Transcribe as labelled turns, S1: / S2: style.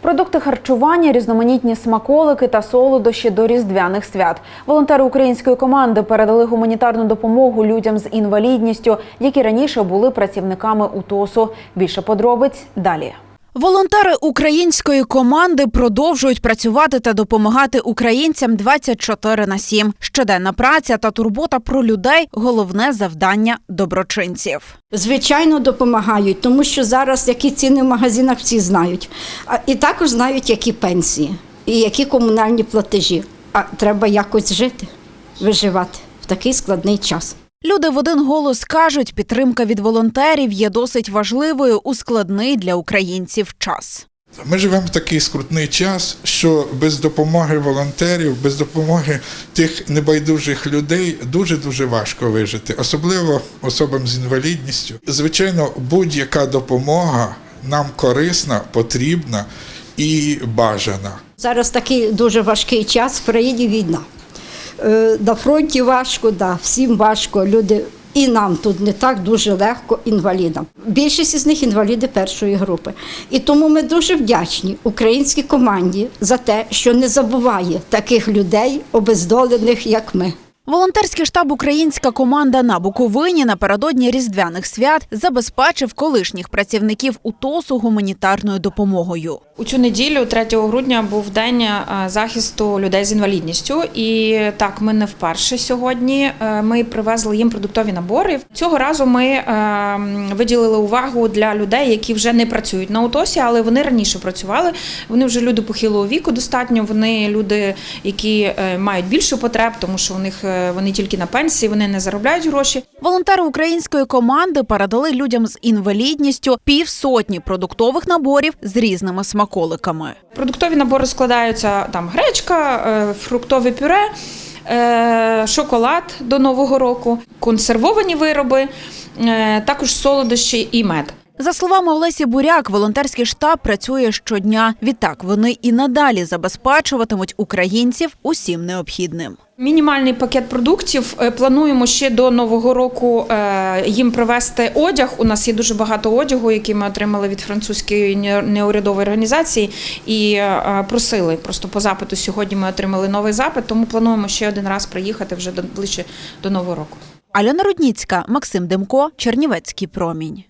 S1: Продукти харчування, різноманітні смаколики та солодощі до різдвяних свят. Волонтери української команди передали гуманітарну допомогу людям з інвалідністю, які раніше були працівниками УТОСу. Більше подробиць далі. Волонтери української команди продовжують працювати та допомагати українцям 24 на 7. Щоденна праця та турбота про людей головне завдання доброчинців.
S2: Звичайно, допомагають, тому що зараз які ціни в магазинах всі знають. А і також знають, які пенсії і які комунальні платежі. А треба якось жити, виживати в такий складний час.
S1: Люди в один голос кажуть, підтримка від волонтерів є досить важливою у складний для українців час.
S3: Ми живемо в такий скрутний час, що без допомоги волонтерів, без допомоги тих небайдужих людей дуже дуже важко вижити, особливо особам з інвалідністю. Звичайно, будь-яка допомога нам корисна, потрібна і бажана.
S2: Зараз такий дуже важкий час в країні війна. Е, На фронті важко, да, всім важко. Люди і нам тут не так дуже легко інвалідам. Більшість із них інваліди першої групи. І тому ми дуже вдячні українській команді за те, що не забуває таких людей, обездолених, як ми.
S1: Волонтерський штаб Українська команда на Буковині напередодні різдвяних свят забезпечив колишніх працівників УТОСу гуманітарною допомогою.
S4: У цю неділю, 3 грудня, був день е, захисту людей з інвалідністю. І так, ми не вперше сьогодні. Е, Ми привезли їм продуктові набори. Цього разу ми е, виділили увагу для людей, які вже не працюють на УТОСі, але вони раніше працювали. Вони вже люди похилого віку достатньо. Вони люди, які мають більше потреб, тому що у них вони тільки на пенсії, вони не заробляють гроші.
S1: Волонтери української команди передали людям з інвалідністю півсотні продуктових наборів з різними смаколиками.
S4: Продуктові набори складаються там гречка, е, фруктове пюре, е, шоколад до Нового року, консервовані вироби, е, також солодощі і мед.
S1: За словами Олесі Буряк, волонтерський штаб працює щодня. Відтак вони і надалі забезпечуватимуть українців усім необхідним.
S4: Мінімальний пакет продуктів е, плануємо ще до нового року е, їм привезти одяг. У нас є дуже багато одягу, який ми отримали від французької неурядової організації, і е, просили просто по запиту. Сьогодні ми отримали новий запит, тому плануємо ще один раз приїхати вже до ближче до нового року.
S1: Альона Рудніцька, Максим Демко, Чернівецький промінь.